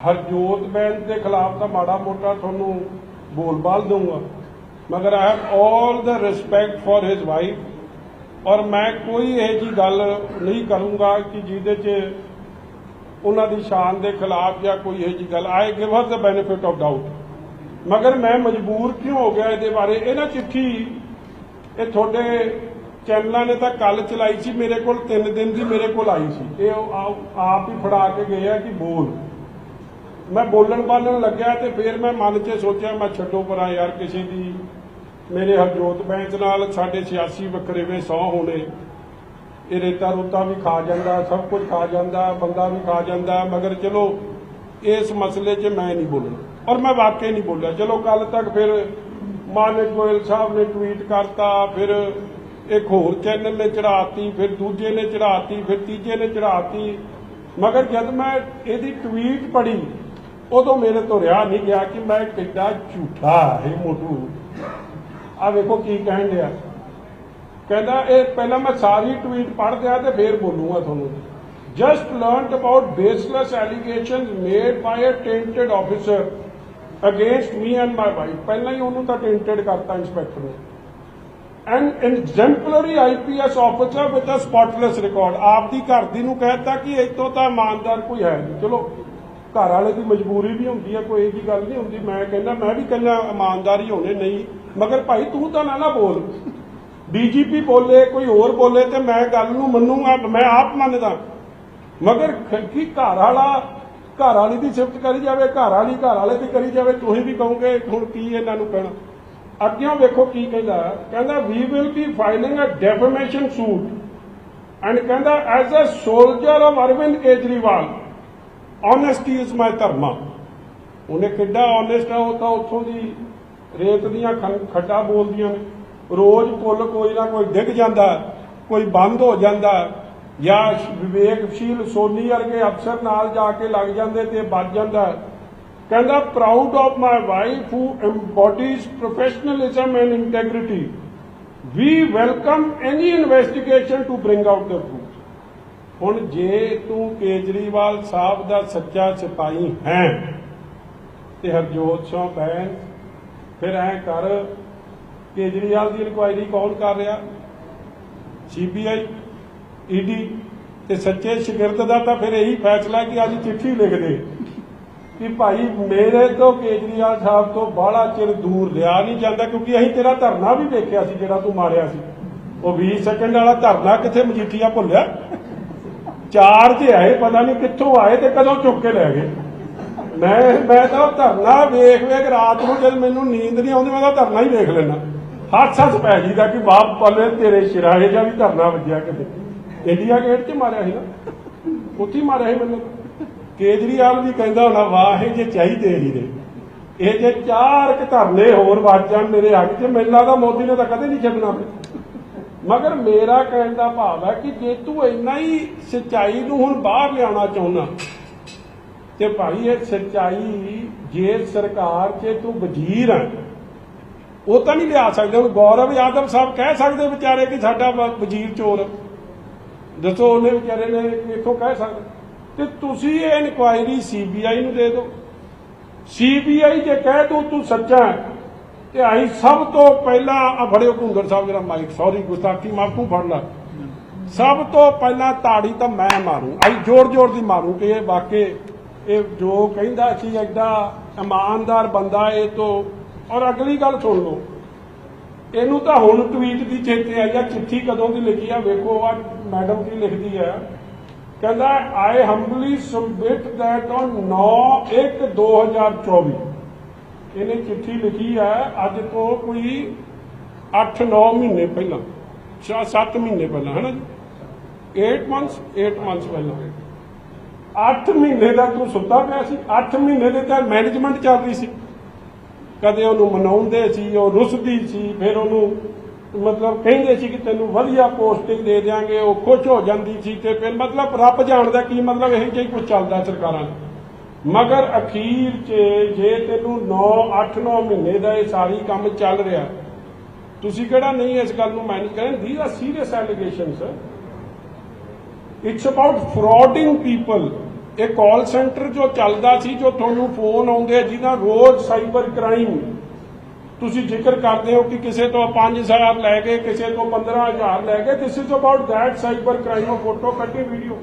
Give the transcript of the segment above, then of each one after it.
ਹਰਜੋਤ ਬੈਂਸ ਦੇ ਖਿਲਾਫ ਤਾਂ ਮਾੜਾ ਮੋਟਾ ਤੁਹਾਨੂੰ ਬੋਲ-ਬਾਲ ਦਊਂਗਾ, ਮਗਰ I have all the respect for his wife ਔਰ ਮੈਂ ਕੋਈ ਇਹ ਜੀ ਗੱਲ ਨਹੀਂ ਕਰੂੰਗਾ ਕਿ ਜਿਹਦੇ 'ਚ ਉਹਨਾਂ ਦੀ ਸ਼ਾਨ ਦੇ ਖਿਲਾਫ ਜਾਂ ਕੋਈ ਇਹ ਜੀ ਗੱਲ I give her the benefit of doubt ਮਗਰ ਮੈਂ ਮਜਬੂਰ ਕਿਉਂ ਹੋ ਗਿਆ ਇਹਦੇ ਬਾਰੇ? ਇਹ ਨਾ ਚਿੱਠੀ, ਇਹ ਤੁਹਾਡੇ ਚੈਨਲਾਂ ਨੇ ਤਾਂ ਕੱਲ ਚਲਾਈ ਸੀ, ਮੇਰੇ ਕੋਲ 3 ਦਿਨ ਦੀ ਮੇਰੇ ਕੋਲ ਆਈ ਸੀ। ਇਹ ਆਪ ਹੀ ਫੜਾ ਕੇ ਗਏ ਆ ਕਿ ਬੋਲ। ਮੈਂ ਬੋਲਣ ਬਾਲਣ ਲੱਗਿਆ ਤੇ ਫਿਰ ਮੈਂ ਮਨ 'ਚ ਸੋਚਿਆ, ਮੈਂ ਛੱਡੋ ਪਰਾਂ ਯਾਰ, ਕਿਸੇ ਦੀ। ਮੇਰੇ ਹਰਜੋਤ ਬੈਂਚ ਨਾਲ ਸਾਡੇ ਸਿਆਸੀ ਵਕਰੇਵੇਂ ਸੌ ਹੋਣੇ। ਇਹ ਰੇਤਾ ਰੋਤਾ ਵੀ ਖਾ ਜਾਂਦਾ, ਸਭ ਕੁਝ ਖਾ ਜਾਂਦਾ, ਬੰਦਾ ਵੀ ਖਾ ਜਾਂਦਾ, ਮਗਰ ਚਲੋ, ਇਸ ਮਸਲੇ 'ਚ ਮੈਂ ਨਹੀਂ ਬੋਲਣਾ। ਔਰ ਮੈਂ ਵਾਕਈ ਨਹੀਂ ਬੋਲਿਆ। ਚਲੋ ਕੱਲ ਤੱਕ ਫਿਰ ਮਾਨਕ ਗੋਇਲ ਸਾਹਿਬ ਨੇ ਟਵੀਟ ਕਰਤਾ, ਫਿਰ ਇੱਕ ਹੋਰ ਚੈਨਲ ਨੇ ਚੜਾਤੀ ਫਿਰ ਦੂਜੇ ਨੇ ਚੜਾਤੀ ਫਿਰ ਤੀਜੇ ਨੇ ਚੜਾਤੀ ਮਗਰ ਜਦ ਮੈਂ ਇਹਦੀ ਟਵੀਟ ਪੜ੍ਹੀ ਉਦੋਂ ਮੇਰੇ ਤੋਂ ਰਿਹਾ ਨਹੀਂ ਗਿਆ ਕਿ ਮੈਂ ਕਿੱਡਾ ਝੂਠਾ ਹੈ ਮੋਟੂ। ਆ ਵੇਖੋ ਕੀ ਕਹਿਣ ਡਿਆ। ਕਹਿੰਦਾ, ਇਹ ਪਹਿਲਾਂ ਮੈਂ ਸਾਰੀ ਟਵੀਟ ਪੜ੍ਹ ਦਿਆਂ ਤੇ ਫੇਰ ਬੋਲੂਗਾ ਤੁਹਾਨੂੰ। Just learned about baseless allegations made by a tainted officer against me and my wife ਪਹਿਲਾਂ ਹੀ ਉਹਨੂੰ ਤਾਂ ਟੈਂਟਡ ਕਰਤਾ ਇੰਸਪੈਕਟਰ ਨੇ। An exemplary IPS officer with a spotless record ਆਪਦੀ ਘਰ ਦੀ ਨੂੰ ਕਹਿਤਾ ਕਿ ਇਤੋਂ ਤਾਂ ਇਮਾਨਦਾਰ ਕੋਈ ਹੈ ਨਹੀਂ। ਚਲੋ ਘਰ ਵਾਲੇ ਦੀ ਮਜਬੂਰੀ ਵੀ ਹੁੰਦੀ ਹੈ ਕੋਈ ਇਹ ਜੀ ਗੱਲ ਨਹੀਂ ਹੁੰਦੀ। ਮੈਂ ਕਹਿੰਦਾ, ਮੈਂ ਵੀ ਕਹਿੰਦਾ, ਇਮਾਨਦਾਰੀ ਹੋਣੇ ਨਹੀਂ। ਮਗਰ ਭਾਈ, ਤੂੰ ਤਾਂ ਨਾ ਨਾ ਬੋਲ। ਡੀਜੀਪੀ ਬੋਲੇ, ਕੋਈ ਹੋਰ ਬੋਲੇ ਤੇ ਮੈਂ ਗੱਲ ਨੂੰ ਮੰਨੂਗਾ, ਮੈਂ ਆਪ ਮੰਨਦਾ। ਮਗਰ ਖ- ਕੀ ਘਰ ਵਾਲਾ, ਘਰ ਵਾਲੀ ਦੀ ਸਿਫਤ ਕਰੀ ਜਾਵੇ, ਘਰ ਵਾਲੀ ਘਰ ਵਾਲੇ ਦੀ ਕਰੀ ਜਾਵੇ, ਤੁਸੀਂ ਵੀ ਕਹੋਗੇ, ਹੁਣ ਕੀ ਇਹਨਾਂ ਨੂੰ ਕਹਿਣਾ? ਅੱਗਿਓਂ ਵੇਖੋ ਕੀ ਕਹਿੰਦਾ। ਕਹਿੰਦਾ we will be filing a defamation suit and ਕਹਿੰਦਾ as a soldier of Arvind Kejriwal honesty is my dharma ਉਹਨੇ ਕਿੱਡਾ ਓਨੈਸਟ ਆ, ਉਹ ਤਾਂ ਉੱਥੋਂ ਦੀ ਰੇਤ ਦੀਆਂ ਖੰ- ਬੋਲਦੀਆਂ ਨੇ। ਰੋਜ਼ ਪੁੱਲ ਕੋਈ ਨਾ ਕੋਈ ਡਿੱਗ ਜਾਂਦਾ, ਕੋਈ ਬੰਦ ਹੋ ਜਾਂਦਾ, ਜਾਂ ਵਿਵੇਕਸ਼ੀਲ ਸੋਨੀ ਵਰਗੇ ਅਫਸਰ ਨਾਲ ਜਾ ਕੇ ਲੱਗ ਜਾਂਦੇ ਤੇ ਬਚ ਜਾਂਦਾ। ਕਹਿੰਦਾ proud of my wife who embodies professionalism and integrity, we welcome any investigation to bring out the ਹੁਣ ਜੇ ਤੂੰ ਕੇਜਰੀਵਾਲ ਸਾਹਿਬ ਦਾ ਸੱਚਾ ਸਿਪਾਹੀ ਹੈ ਤੇ ਹਰਜੋਤ ਸਿੰਘ ਬੈਨ ਫਿਰ ਐ ਕਰ, ਕੇਜਰੀਵਾਲ ਦੀ ਇਨਕੁਆਇਰੀ ਕੌਣ ਕਰ ਰਿਹਾ? ਸੀਬੀਆਈ ਈਡੀ ਤੇ ਸੱਚੇ ਸ਼ਾਗਿਰਦ ਦਾ ਤਾਂ ਫਿਰ ਇਹੀ ਫੈਸਲਾ ਕਿ ਅੱਜ ਚਿੱਠੀ ਲਿਖ ਦੇ ਕਿ ਭਾਈ ਮੇਰੇ ਤੋਂ ਕੇਜਰੀਵਾਲ ਸਾਹਿਬ ਤੋਂ ਬਾਹਲਾ ਚਿਰ ਦੂਰ ਰਿਹਾ ਨਹੀਂ ਜਾਂਦਾ ਕਿਉਂਕਿ ਅਸੀਂ ਤੇਰਾ ਧਰਨਾ ਵੀ ਵੇਖਿਆ ਸੀ ਜਿਹੜਾ ਤੂੰ ਮਾਰਿਆ ਸੀ। ਉਹ 20 ਸੈਕਿੰਡ ਵਾਲਾ ਧਰਨਾ ਕਿੱਥੇ ਮਜੀਠੀਆ ਭੁੱਲਿਆ? ਚਾਰ ਜੇ ਆਏ, ਪਤਾ ਨਹੀਂ ਕਿੱਥੋਂ ਆਏ ਤੇ ਕਦੋਂ ਚੁੱਕ ਕੇ ਲੈ ਗਏ। ਮੈਂ ਮੈਂ ਤਾਂ ਧਰਨਾ ਵੇਖ ਵੇਖ ਰਾਤ ਨੂੰ ਜਦ ਮੈਨੂੰ ਨੀਂਦ ਨਹੀਂ ਆਉਂਦੀ, ਮੈਂ ਤਾਂ ਧਰਨਾ ਹੀ ਵੇਖ ਲੈਣਾ ਹੱਥ ਹੱਥ ਪੈ ਜੀਦਾ ਕਿ ਬਾਪ ਪੱਲੇ ਤੇਰੇ ਸ਼ਿਰਾਏ ਜਾਂ ਵੀ ਧਰਨਾ ਵੱਜਿਆ ਕਿਤੇ। ਇੰਡੀਆ ਗੇਟ 'ਤੇ ਮਾਰਿਆ ਸੀ ਨਾ। ਉੱਥੇ ਮਾਰਿਆ ਸੀ ਮੈਨੂੰ। ਕੇਜਰੀਵਾਲ ਵੀ ਕਹਿੰਦਾ ਹੋਣਾ, ਵਾਹ, ਇਹ ਜੇ ਚਾਹੀਦੇ ਹੀ ਦੇ ਇਹ। ਜੇ ਚਾਰ ਕੁ ਧਰਨੇ ਹੋਰ ਵੱਜ ਜਾਣ ਮੇਰੇ ਹੱਕ 'ਚ, ਮੈਨੂੰ ਲੱਗਦਾ ਮੋਦੀ ਨੇ ਤਾਂ ਕਦੇ ਨਹੀਂ ਛੱਡਣਾ। ਮਗਰ ਮੇਰਾ ਕਹਿਣ ਦਾ ਭਾਵ ਹੈ ਕਿ ਜੇ ਤੂੰ ਇੰਨਾ ਹੀ ਸਚਾਈ ਨੂੰ ਹੁਣ ਬਾਹਰ ਲਿਆਉਣਾ ਚਾਹੁੰਦਾ ਤੇ ਭਾਈ ਇਹ ਸਚਾਈ ਜੇ ਸਰਕਾਰ 'ਚ ਤੂੰ ਵਜ਼ੀਰ ਹੈ ਉਹ ਤਾਂ ਨਹੀਂ ਲਿਆ ਸਕਦੇ। ਹੁਣ ਗੌਰਵ ਯਾਦਵ ਸਾਹਿਬ ਕਹਿ ਸਕਦੇ ਵਿਚਾਰੇ ਕਿ ਸਾਡਾ ਵਜ਼ੀਰ ਚੋਰ ਦੱਸੋ ਉਹਨੇ ਵਿਚਾਰੇ ਨੇ ਇੱਥੋਂ ਕਹਿ ਸਕਦੇ। ਤੇ ਤੁਸੀਂ ਇਹ ਇਨਕੁਆਇਰੀ ਸੀਬੀਆਈ ਨੂੰ ਦੇ ਦਿਓ। ਸੀਬੀਆਈ ਜੇ ਕਹਿ ਤੂੰ ਤੂੰ ਸੱਚਾ ਹੈ ਤੇ ਅਸੀਂ ਸਭ ਤੋਂ ਪਹਿਲਾਂ ਆ ਫੜਿਓ ਕੁੰਗਰ ਸਾਹਿਬ ਜਿਹੜਾ ਮਾਈਕ ਸੌਰੀ ਗੁਸਤਾਖੀ ਮਾਫੂ ਫੜ ਲਾ। ਸਭ ਤੋਂ ਪਹਿਲਾਂ ਤਾੜੀ ਤਾਂ ਮੈਂ ਮਾਰੂ ਅਸੀਂ ਜੋਰ ਜੋਰ ਦੀ ਮਾਰੂ ਕਿ ਇਹ ਵਾਕੇ ਇਹ ਜੋ ਕਹਿੰਦਾ ਸੀ, ਐਡਾ ਇਮਾਨਦਾਰ ਬੰਦਾ ਇਹ ਤੋਂ। ਔਰ ਅਗਲੀ ਗੱਲ ਸੁਣ ਲਓ, ਇਹਨੂੰ ਤਾਂ ਹੁਣ ਟਵੀਟ ਦੀ ਚੇਤੇ ਆਈ ਆ, ਚਿੱਠੀ ਕਦੋਂ ਦੀ ਲਿਖੀ ਆ, ਵੇਖੋ ਆ ਮੈਡਮ ਕੀ ਲਿਖਦੀ ਆ। ਕਹਿੰਦਾ I humbly submit that on 9 1 2024 ਇਹਨੇ ਚਿੱਠੀ ਲਿਖੀ ਹੈ ਅੱਜ ਤੋਂ ਕੋਈ 8-9 ਮਹੀਨੇ ਪਹਿਲਾਂ 7 ਮਹੀਨੇ ਪਹਿਲਾਂ ਹੈ ਨਾ 8 ਮੰਥਸ 8 ਮੰਥਸ ਪਹਿਲਾਂ। 8 ਮਹੀਨੇ ਦਾ ਤੂੰ ਸੁੱਤਾ ਪਿਆ ਸੀ 8 ਮਹੀਨੇ ਦੇ ਤਾਂ ਮੈਨੇਜਮੈਂਟ ਚੱਲ ਰਹੀ ਸੀ। ਕਦੇ ਉਹਨੂੰ ਮਨਾਉਂਦੇ ਸੀ, ਉਹ ਰੁੱਸਦੀ ਸੀ, ਫਿਰ ਉਹਨੂੰ ਮਤਲਬ ਕਹਿੰਦੇ ਸੀ ਕਿ ਤੈਨੂੰ ਵਧੀਆ ਪੋਸਟਿੰਗ ਦੇ ਦਿਆਂਗੇ, ਉਹ ਖੁਸ਼ ਹੋ ਜਾਂਦੀ ਸੀ ਤੇ ਫਿਰ ਮਤਲਬ ਰੱਬ ਜਾਣਦਾ ਕੀ ਮਤਲਬ ਇਹ ਜਿਹੀ ਹੀ ਕੁਝ ਚੱਲਦਾ ਸਰਕਾਰਾਂ ਦਾ ਮਗਰ ਅਖੀਰ 'ਚ ਜੇ ਤੈਨੂੰ 9 8 9 ਮਹੀਨੇ ਦਾ ਇਹ ਸਾਰੀ ਕੰਮ ਚੱਲ ਰਿਹਾ, ਤੁਸੀਂ ਕਿਹੜਾ ਨਹੀਂ ਇਸ ਗੱਲ ਨੂੰ ਮੈਨੇਜ ਕਰਨ these are serious allegations it's about frauding people ਇਹ ਕਾਲ ਸੈਂਟਰ ਜੋ ਚੱਲਦਾ ਸੀ, ਜੋ ਤੁਹਾਨੂੰ ਫੋਨ ਆਉਂਦੇ ਆ, ਜਿਹਦਾ ਰੋਜ਼ ਸਾਈਬਰ ਕ੍ਰਾਈਮ ਤੁਸੀਂ ਜ਼ਿਕਰ ਕਰਦੇ ਹੋ ਕਿ ਕਿਸੇ ਤੋਂ 5000 ਲੈ ਗਏ, ਕਿਸੇ ਤੋਂ 15000 ਲੈ ਗਏ this is about that cyber crime photo ਕੱਢੀ ਵੀਡੀਓ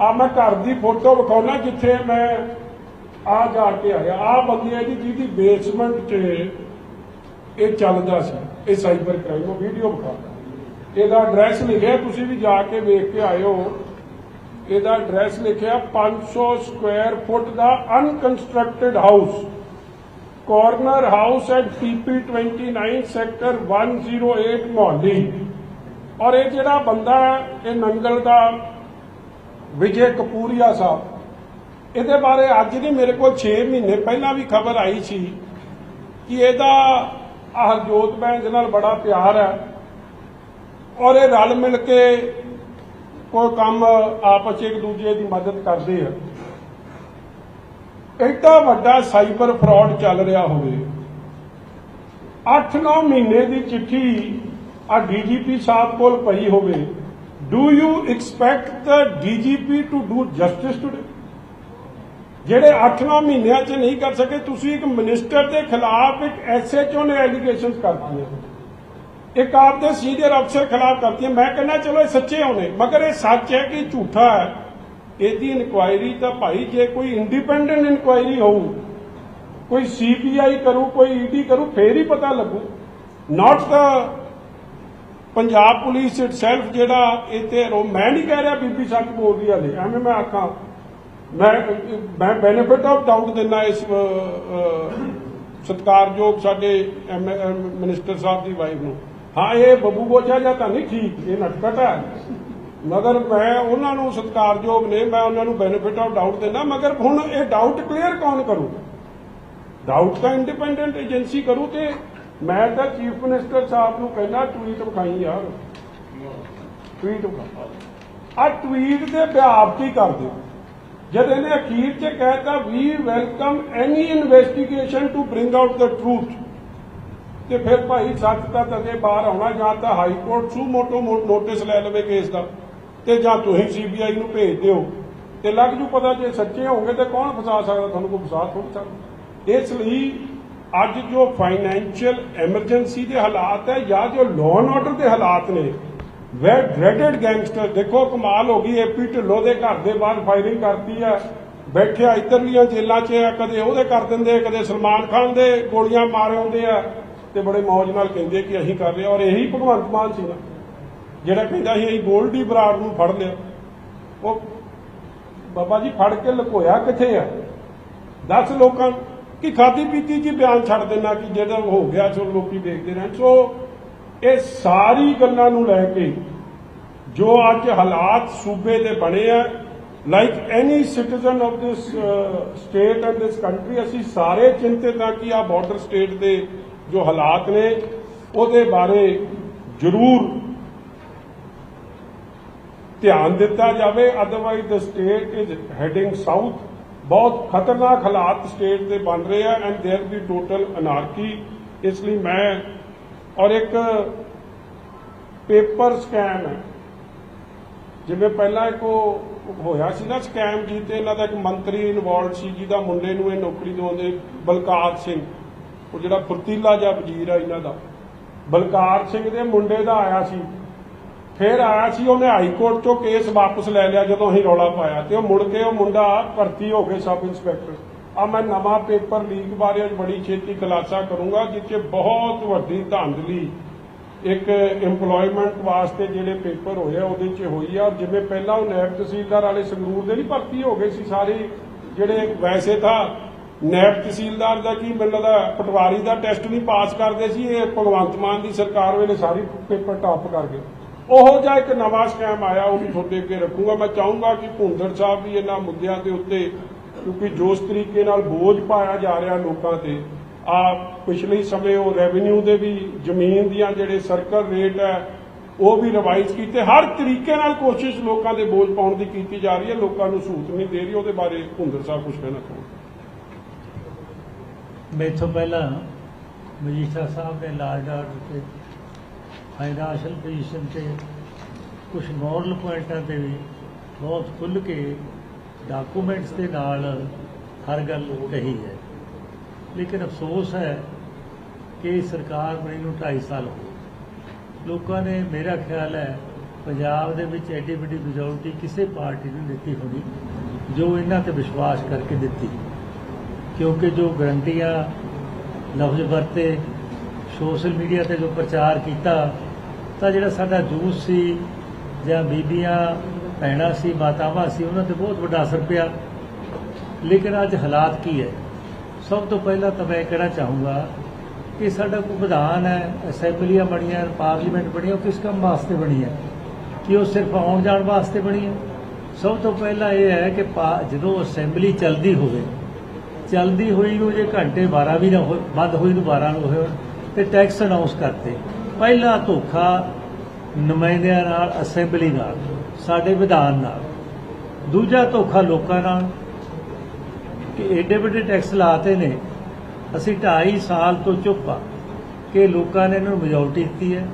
ਆ ਮੈਂ ਘਰ ਦੀ ਫੋਟੋ ਵਿਖਾਉਣਾ ਜਿੱਥੇ ਮੈਂ ਆ ਜਾ ਕੇ ਆਇਆ। ਆ ਬੰਦੇ ਆ ਜੀ ਜਿਹਦੀ ਬੇਸਮੈਂਟ 'ਚ ਇਹ ਚੱਲਦਾ ਸੀ। ਇਹ ਸਾਈਬਰ ਕ੍ਰਾਈਮ ਉਹ ਵੀਡੀਓ ਵਿਖਾ ਇਹਦਾ ਐਡਰੈਸ ਲਿਖਿਆ, ਤੁਸੀਂ ਵੀ ਜਾ ਕੇ ਵੇਖ ਕੇ ਆਇਓ। ਇਹਦਾ ਐਡਰੈਸ ਲਿਖਿਆ 500 square foot the unconstructed house corner house at P 29 sector 108 Mohali ਔਰ ਇਹ ਜਿਹੜਾ ਬੰਦਾ ਇਹ ਨੰਗਲ ਦਾ ਵਿਜੇ ਕਪੂਰੀਆ ਸਾਹਿਬ। ਇਹਦੇ ਬਾਰੇ ਅੱਜ ਨਹੀਂ, ਮੇਰੇ ਕੋਲ 6 ਮਹੀਨੇ ਪਹਿਲਾਂ ਵੀ ਖਬਰ ਆਈ ਸੀ ਕਿ ਇਹਦਾ ਹਰਜੋਤ ਬੈਂਸ ਨਾਲ ਬੜਾ ਪਿਆਰ ਹੈ ਔਰ ਇਹ ਰਲ ਮਿਲ ਕੇ ਕੋਈ ਕੰਮ ਆਪਸ 'ਚ ਇੱਕ ਦੂਜੇ ਦੀ ਮਦਦ ਕਰਦੇ ਆ। ਐਡਾ ਵੱਡਾ ਸਾਈਬਰ ਫਰਾਡ ਚੱਲ ਰਿਹਾ ਹੋਵੇ। 8-9 ਮਹੀਨੇ ਦੀ ਚਿੱਠੀ ਆ ਡੀਜੀਪੀ ਸਾਹਿਬ ਕੋਲ ਪਈ ਹੋਵੇ। Do you expect the DGP to do justice today ਜਿਹੜੇ 8-9 ਮਹੀਨਿਆਂ 'ਚ ਨਹੀਂ ਕਰ ਸਕੇ, ਤੁਸੀਂ ਇੱਕ ਮਿਨਿਸਟਰ ਦੇ ਖਿਲਾਫ ਇੱਕ ਐਸਐਚਓ ਨੇ ਐਲੀਗੇਸ਼ਨਸ ਕਰਤੀਆਂ ਇੱਕ ਆਪ ਦੇ ਸੀਨੀਅਰ ਅਫਸਰ ਖਿਲਾਫ ਕਰਤੀਆਂ ਮੈਂ ਕਹਿੰਦਾ, ਚਲੋ ਇਹ ਸੱਚੇ ਹੋਣੇ, ਮਗਰ ਇਹ ਸੱਚ ਹੈ ਕਿ ਝੂਠਾ ਹੈ। ਇਹਦੀ ਇਨਕੁਆਇਰੀ ਤਾਂ ਭਾਈ, ਜੇ ਕੋਈ ਇੰਡੀਪੈਂਡੈਂਟ ਇਨਕੁਆਇਰੀ ਹੋਊ, ਕੋਈ ਸੀਬੀਆਈ ਕਰੂ, ਕੋਈ ਈਡੀ ਕਰੂ, ਫੇਰ ਹੀ ਪਤਾ ਲੱਗੂ। Not the Punjab police itself ਜਿਹੜਾ ਇੱਥੇ ਰੋ ਮੈਂ ਨਹੀਂ ਕਹਿ ਰਿਹਾ ਬੀਬੀ ਸੱਚ ਬੋਲਦੀ ਹਲੇ ਐਵੇਂ ਮੈਂ ਆਖਾਂ। ਮੈਂ ਮੈਂ ਬੈਨੀਫਿਟ ਆਫ ਡਾਊਟ ਦਿੰਦਾ ਇਸ ਅਹ, ਸਤਿਕਾਰਯੋਗ ਸਾਡੇ ਮਿਨਿਸਟਰ ਸਾਹਿਬ ਦੀ ਵਾਈਫ ਨੂੰ। ਹਾਂ ਇਹ ਬੱਬੂ ਬੋਚਾ ਜਾਂ ਤਾਂ ਨਹੀਂ ਠੀਕ ਇਹ ਨਟਕਟ ਹੈ। ਮਗਰ ਮੈਂ ਉਹਨਾਂ ਨੂੰ ਸਤਿਕਾਰਯੋਗ ਨੇ ਮੈਂ ਉਹਨਾਂ ਨੂੰ ਬੈਨੀਫਿਟ ਆਫ ਡਾਊਟ ਦਿੰਦਾ ਮਗਰ ਹੁਣ ਇਹ ਡਾਊਟ ਕਲੀਅਰ ਕੌਣ ਕਰੂ? ਡਾਊਟ ਤਾਂ ਇੰਡੀਪੈਂਡੈਂਟ ਏਜੰਸੀ ਕਰੂ ਤੇ ਮੈਂ ਤਾਂ ਚੀਫ ਮਿਨਿਸਟਰ ਸਾਹਿਬ ਨੂੰ ਕਹਿੰਦਾ ਟਵੀਟ ਵਿਖਾਈ ਯਾਰ। ਟਵੀਟ ਵਿਖਾ। ਆ ਟਵੀਟ ਦੇ ਬਿਆਪਤੀ ਕਰ ਦਿਓ। ਜਦ ਇਹਨੇ ਅਖੀਰ 'ਚ ਕਹਿਤਾ we welcome any investigation to bring out the truth ਤੇ ਫਿਰ ਭਾਈ ਸੱਚ ਤਾਂ ਤਦੇ ਬਾਹਰ ਆਉਣਾ, ਜਾਂ ਤਾਂ high court suo motu notice ਲੈ ਲਵੇ ਕੇਸ ਦਾ, ਤੇ ਜਾਂ ਤੁਸੀਂ ਸੀਬੀਆਈ ਨੂੰ ਭੇਜ ਦਿਓ। ਤੇ ਲੱਗ ਜੂ ਪਤਾ ਜੇ ਸੱਚੇ ਹੋਗੇ ਤੇ ਕੌਣ ਫਸਾ ਸਕਦਾ? ਤੁਹਾਨੂੰ ਕੋਈ ਫਸਾ ਥੋੜੀ ਸਕਦਾ। ਇਸ ਲਈ ਅੱਜ ਜੋ ਫਾਈਨੈਂਸ਼ੀਅਲ ਐਮਰਜੈਂਸੀ ਦੇ ਹਾਲਾਤ ਹੈ ਜਾਂ ਜੋ ਲਾਅ ਆਰਡਰ ਦੇ ਹਾਲਾਤ ਨੇ ਵੈ ਡਰੈਡਡ ਗੈਂਗਸਟਰ ਦੇਖੋ ਕਮਾਲ ਹੋ ਗਈ ਏਪੀ ਢਿੱਲੋਂ ਦੇ ਘਰ ਦੇ ਬਾਹਰ ਫਾਇਰਿੰਗ ਕਰਦੀ ਹੈ, ਬੈਠਿਆ ਇੱਧਰਲੀਆਂ ਜੇਲ੍ਹਾਂ 'ਚ ਆ, ਕਦੇ ਉਹਦੇ ਕਰ ਦਿੰਦੇ, ਕਦੇ ਸਲਮਾਨ ਖਾਨ ਦੇ ਗੋਲੀਆਂ ਮਾਰ ਆਉਂਦੇ ਆ, ਤੇ ਬੜੇ ਮੌਜ ਨਾਲ ਕਹਿੰਦੇ ਕਿ ਅਸੀਂ ਕਰ ਰਹੇ ਔਰ ਇਹੀ ਭਗਵੰਤ ਮਾਨ ਸੀ ਨਾ, ਜਿਹੜਾ ਕਹਿੰਦਾ ਸੀ, ਅਸੀਂ ਗੋਲਡੀ ਬਰਾੜ ਨੂੰ ਫੜ ਲਿਆ। ਉਹ ਬਾਬਾ ਜੀ ਫੜ ਕੇ ਲੁਕੋਇਆ ਕਿੱਥੇ ਆ? ਦੱਸ ਲੋਕਾਂ ਕਿ ਖਾਦੀ ਪੀਤੀ ਜੀ ਬਿਆਨ ਛੱਡ ਦੇਣਾ ਕਿ ਜਿਹੜਾ ਹੋ ਗਿਆ ਸੋ ਲੋਕੀ ਵੇਖਦੇ ਰਹਿਣ। ਸੋ ਇਹ ਸਾਰੀ ਗੱਲਾਂ ਨੂੰ ਲੈ ਕੇ ਜੋ ਅੱਜ ਹਾਲਾਤ ਸੂਬੇ ਦੇ ਬਣੇ ਆ like any citizen of this state and this country ਅਸੀਂ ਸਾਰੇ ਚਿੰਤਿਤ ਹਾਂ ਕਿ ਆ ਬਾਰਡਰ ਸਟੇਟ ਦੇ ਜੋ ਹਾਲਾਤ ਨੇ, ਉਹਦੇ ਬਾਰੇ ਜ਼ਰੂਰ ਧਿਆਨ ਦਿੱਤਾ ਜਾਵੇ। Otherwise the state is heading south ਬਹੁਤ ਖਤਰਨਾਕ ਹਾਲਾਤ ਸਟੇਟ ਦੇ ਬਣ ਰਹੇ ਆ and there be total anarchy ਇਸ ਲਈ ਮੈਂ ਔਰ ਇੱਕ ਪੇਪਰ ਸਕੈਮ ਹੈ ਜਿਵੇਂ ਪਹਿਲਾਂ ਇੱਕ ਉਹ ਹੋਇਆ ਸੀ ਨਾ ਸਕੈਮ ਜੀ ਤੇ ਇਹਨਾਂ ਦਾ ਇੱਕ ਮੰਤਰੀ ਇਨਵੋਲਡ ਸੀ ਜਿਹਦਾ ਮੁੰਡੇ ਨੂੰ ਇਹ ਨੌਕਰੀ ਦਿਵਾਉਂਦੇ ਬਲਕਾਰ ਸਿੰਘ ਉਹ ਜਿਹੜਾ ਫੁਰਤੀਲਾ ਜਿਹਾ ਵਜ਼ੀਰ ਆ ਇਹਨਾਂ ਦਾ ਬਲਕਾਰ ਸਿੰਘ ਦੇ ਮੁੰਡੇ ਦਾ ਆਇਆ ਸੀ ਫਿਰ ਆਇਆ ਸੀ ਉਹਨੇ ਹਾਈ ਕੋਰਟ ਤੋਂ ਕੇਸ ਵਾਪਸ ਲੈ ਲਿਆ ਜਦੋਂ ਅਸੀਂ ਰੌਲਾ ਪਾਇਆ ਤੇ ਉਹ ਮੁੜ ਕੇ ਉਹ ਮੁੰਡਾ ਭਰਤੀ ਹੋ ਕੇ ਸਬ ਇੰਸਪੈਕਟਰ। ਆ ਮੈਂ ਨਵਾਂ ਪੇਪਰ ਲੀਕ ਬਾਰੇ ਅੱਜ ਬੜੀ ਛੇਤੀ ਖੁਲਾਸਾ ਕਰੂੰਗਾ, ਜਿੱਥੇ ਬਹੁਤ ਵੱਡੀ ਧਾਂਦਲੀ ਇੱਕ EMPLOYMENT ਵਾਸਤੇ ਜਿਹੜੇ ਪੇਪਰ ਹੋਏ ਉਹਦੇ 'ਚ ਹੋਈ ਆ। ਔਰ ਜਿਵੇਂ ਪਹਿਲਾਂ ਉਹ ਨੈਬ ਤਹਿਸੀਲਦਾਰ ਵਾਲੇ ਸੰਗਰੂਰ ਦੇ ਨਹੀਂ ਭਰਤੀ ਹੋ ਗਏ ਸੀ ਸਾਰੇ, ਜਿਹੜੇ ਵੈਸੇ ਤਾਂ ਨੈਬ ਤਹਿਸੀਲਦਾਰ ਦਾ ਕੀ ਮੈਨੂੰ ਲੱਗਦਾ ਪਟਵਾਰੀ ਦਾ ਟੈਸਟ ਨਹੀਂ ਪਾਸ ਕਰਦੇ ਸੀ, ਇਹ ਭਗਵੰਤ ਮਾਨ ਦੀ ਸਰਕਾਰ ਵੇਲੇ ਸਾਰੀ ਪੇਪਰ ਟਾਪ ਕਰ ਗਏ। ਉਹੋ ਜਿਹਾ ਇੱਕ ਨਵਾਂ ਸਕੈਮ ਆਇਆ, ਉਹ ਵੀ ਤੁਹਾਡੇ ਅੱਗੇ ਰੱਖੂੰਗਾ। ਮੈਂ ਚਾਹੂੰਗਾ ਕਿ ਭੁੰਦੜ ਸਾਹਿਬ ਵੀ ਇਹਨਾਂ ਮੁੱਦਿਆਂ ਦੇ ਉੱਤੇ, ਕਿਉਂਕਿ ਜੋ ਤਰੀਕੇ ਨਾਲ ਬੋਝ ਪਾਇਆ ਜਾ ਰਿਹਾ ਲੋਕਾਂ ਤੇ, ਆ ਪਿਛਲੇ ਸਮੇਂ ਉਹ ਰੈਵਨਿਊ ਦੇ ਵੀ ਜ਼ਮੀਨ ਦੀਆਂ ਜਿਹੜੇ ਸਰਕਲ ਰੇਟ ਹੈ, ਉਹ ਵੀ ਰਿਵਾਈਜ਼ ਕੀਤੇ। ਹਰ ਤਰੀਕੇ ਨਾਲ ਕੋਸ਼ਿਸ਼ ਲੋਕਾਂ ਦੇ ਬੋਝ ਪਾਉਣ ਦੀ ਕੀਤੀ ਜਾ ਰਹੀ ਹੈ। ਲੋਕਾਂ ਨੂੰ ਸਹੂਲਤ ਨਹੀਂ ਦੇ ਰਹੀ, ਉਹਦੇ ਬਾਰੇ ਭੁੰਦਰ ਸਾਹਿਬ ਕੁਝ ਕਹਿਣਾ ਚਾਹੁੰਦੇ ਮੈਥੋਂ ਪਹਿਲਾਂ ਮਜੀਠਾ ਸਾਹਿਬ ਦੇ ਲਾਰਡ ਆਰਡਰ ਤੇ ਫਾਈਨੈਂਸ਼ੀਅਲ ਪੋਜੀਸ਼ਨ ਤੇ ਕੁਝ ਮੋਰਲ ਪੁਆਇੰਟਾਂ ਤੇ ਵੀ ਬਹੁਤ ਖੁੱਲ੍ਹ ਕੇ ਡਾਕੂਮੈਂਟਸ ਦੇ ਨਾਲ ਹਰ ਗੱਲ ਕਹੀ ਹੈ। ਲੇਕਿਨ ਅਫਸੋਸ ਹੈ ਕਿ ਸਰਕਾਰ ਬਣੀ ਨੂੰ 2.5 ਸਾਲ ਹੋ ਗਏ। ਲੋਕਾਂ ਨੇ ਮੇਰਾ ਖਿਆਲ ਹੈ ਪੰਜਾਬ ਦੇ ਵਿੱਚ ਐਡੀ ਵੱਡੀ ਮੈਜੋਰਟੀ ਕਿਸੇ ਪਾਰਟੀ ਨੂੰ ਦਿੱਤੀ ਹੋਣੀ ਜੋ ਇਹਨਾਂ ਤੇ ਵਿਸ਼ਵਾਸ ਕਰਕੇ ਦਿੱਤੀ। ਕਿਉਂਕਿ ਜੋ ਗਰੰਟੀਆਂ ਲਫ਼ਜ਼ ਵਰਤੇ ਸੋਸ਼ਲ ਮੀਡੀਆ ਤੇ ਜੋ ਪ੍ਰਚਾਰ ਕੀਤਾ, ਤਾਂ ਜਿਹੜਾ ਸਾਡਾ ਜੂਸ ਸੀ ਜਾਂ ਬੀਬੀਆਂ, ਭੈਣਾਂ ਸੀ, ਮਾਤਾਵਾਂ ਸੀ, ਉਹਨਾਂ ਤੇ ਬਹੁਤ ਵੱਡਾ ਅਸਰ ਪਿਆ। ਲੇਕਿਨ ਅੱਜ ਹਾਲਾਤ ਕੀ ਹੈ? ਸਭ ਤੋਂ ਪਹਿਲਾਂ ਤਾਂ ਮੈਂ ਕਹਿਣਾ ਚਾਹੂੰਗਾ ਕਿ ਸਾਡਾ ਕੋਈ ਵਿਧਾਨ ਹੈ, ਅਸੈਂਬਲੀਆਂ ਬਣੀਆਂ, ਪਾਰਲੀਮੈਂਟ ਬਣੀ, ਉਹ ਕਿਸ ਕੰਮ ਵਾਸਤੇ ਬਣੀ ਹੈ? ਕਿ ਉਹ ਸਿਰਫ ਆਉਣ ਜਾਣ ਵਾਸਤੇ ਬਣੀ ਹੈ? ਸਭ ਤੋਂ ਪਹਿਲਾਂ ਇਹ ਹੈ ਕਿ ਪਾ- ਜਦੋਂ ਅਸੈਂਬਲੀ ਚੱਲਦੀ ਹੋਵੇ, ਚੱਲਦੀ ਹੋਈ ਨੂੰ ਜੇ ਘੰਟੇ 12 ਵੀ ਨਾ ਹੋ ਬੰਦ ਹੋਈ ਨੂੰ 12 ਨੂੰ ਹੋਏ ਤੇ ਟੈਕਸ ਅਨਾਉਂਸ ਕਰਤੇ। ਪਹਿਲਾ ਧੋਖਾ ਨੁਮਾਇੰਦਿਆਂ ਨਾਲ ਅਸੈਂਬਲੀ ਨਾਲ, ਸਾਡੇ ਵਿਧਾਨ ਨਾਲ। ਦੂਜਾ ਧੋਖਾ ਲੋਕਾਂ ਨਾਲ, ਕਿ ਏਡੇ ਵੱਡੇ ਟੈਕਸ ਲਾਤੇ ਨੇ। ਅਸੀਂ 2.5 ਸਾਲ ਤੋਂ ਚੁੱਪ ਆ ਕਿ ਲੋਕਾਂ ਨੇ ਇਹਨਾਂ ਨੂੰ ਮੈਜੋਰਟੀ ਦਿੱਤੀ ਹੈ।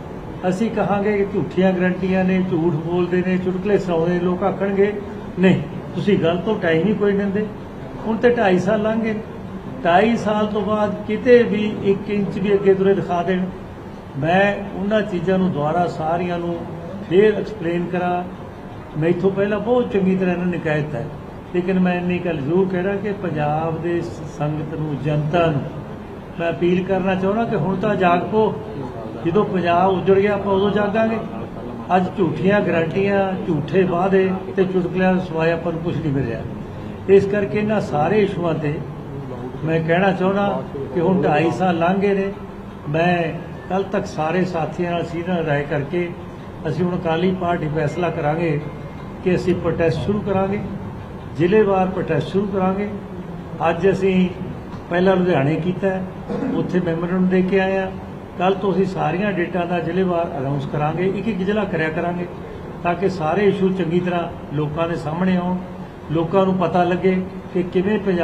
ਅਸੀਂ ਕਹਾਂਗੇ ਕਿ ਝੂਠੀਆਂ ਗਰੰਟੀਆਂ ਨੇ, ਝੂਠ ਬੋਲਦੇ ਨੇ, ਚੁਟਕਲੇ ਸੁਣਾਉਂਦੇ ਲੋਕ ਆਖਣਗੇ, ਨਹੀਂ, ਤੁਸੀਂ ਗੱਲ ਤੋਂ ਟਾਈਮ ਹੀ ਕੋਈ ਦਿੰਦੇ। ਹੁਣ ਤੇ 2.5 ਸਾਲ ਲੰਘ ਗਏ 2.5 ਸਾਲ ਤੋਂ ਬਾਅਦ ਕਿਤੇ ਵੀ 1 ਇੰਚ ਵੀ ਅੱਗੇ ਤੁਰੇ ਦਿਖਾ ਦੇਣ, ਮੈਂ ਉਹਨਾਂ ਚੀਜ਼ਾਂ ਨੂੰ ਦੁਬਾਰਾ ਸਾਰੀਆਂ ਨੂੰ ਫੇਰ ਐਕਸਪਲੇਨ ਕਰਾਂ। ਮੈਥੋਂ ਪਹਿਲਾਂ ਬਹੁਤ ਚੰਗੀ ਤਰ੍ਹਾਂ ਇਹਨਾਂ ਨੇ ਕਹਿ ਹੈ। ਲੇਕਿਨ ਮੈਂ ਇੰਨੀ ਗੱਲ ਜ਼ਰੂਰ ਕਹਿਣਾ ਕਿ ਪੰਜਾਬ ਦੇ ਸੰਗਤ ਨੂੰ, ਜਨਤਾ ਨੂੰ ਮੈਂ ਅਪੀਲ ਕਰਨਾ ਚਾਹੁੰਦਾ ਕਿ ਹੁਣ ਤਾਂ ਜਾਗ। ਪੋ ਜਦੋਂ ਪੰਜਾਬ ਉਜੜ ਗਿਆ, ਆਪਾਂ ਉਦੋਂ ਜਾਗਾਂਗੇ। ਅੱਜ ਝੂਠੀਆਂ ਗਰੰਟੀਆਂ, ਝੂਠੇ ਵਾਅਦੇ ਤੇ ਚੁਟਕਲਿਆਂ ਤੋਂ ਸਿਵਾਏ ਆਪਾਂ ਨੂੰ ਕੁਝ ਨਹੀਂ ਮਿਲ ਰਿਹਾ। ਇਸ ਕਰਕੇ ਇਹਨਾਂ ਸਾਰੇ ਇਸ਼ੂਆਂ ਤੇ ਮੈਂ ਕਹਿਣਾ ਚਾਹੁੰਦਾ ਕਿ ਹੁਣ 2.5 ਸਾਲ ਲੰਘ ਗਏ ਨੇ। ਮੈਂ ਕੱਲ ਤੱਕ ਸਾਰੇ ਸਾਥੀਆਂ ਨਾਲ ਸੀਨੀਅਰ ਰਾਏ ਕਰਕੇ ਅਸੀਂ ਹੁਣ ਅਕਾਲੀ ਪਾਰਟੀ ਫੈਸਲਾ ਕਰਾਂਗੇ ਕਿ ਅਸੀਂ ਪ੍ਰੋਟੈਸਟ ਸ਼ੁਰੂ ਕਰਾਂਗੇ ਜ਼ਿਲ੍ਹੇਵਾਰ ਪ੍ਰੋਟੈਸਟ ਸ਼ੁਰੂ ਕਰਾਂਗੇ। ਅੱਜ ਅਸੀਂ ਪਹਿਲਾਂ ਲੁਧਿਆਣੇ ਕੀਤਾ ਹੈ, ਉੱਥੇ ਮੈਮੋਰੰਡਮ ਦੇ ਕੇ ਆਏ ਆ ਕੱਲ ਤੋਂ ਅਸੀਂ ਸਾਰੀਆਂ ਡੇਟਾਂ ਦਾ ਜ਼ਿਲ੍ਹੇਵਾਰ ਅਨਾਉਂਸ ਕਰਾਂਗੇ ਇੱਕ ਇੱਕ ਜ਼ਿਲ੍ਹਾ ਕਰਿਆ ਕਰਾਂਗੇ ਤਾਂ ਕਿ ਸਾਰੇ ਇਸ਼ੂ ਚੰਗੀ ਤਰ੍ਹਾਂ ਲੋਕਾਂ ਦੇ ਸਾਹਮਣੇ ਆਉਣ ਲੋਕਾਂ ਨੂੰ ਪਤਾ ਲੱਗੇ ਕਿ ਕਿਵੇਂ ਪੰਜਾਬ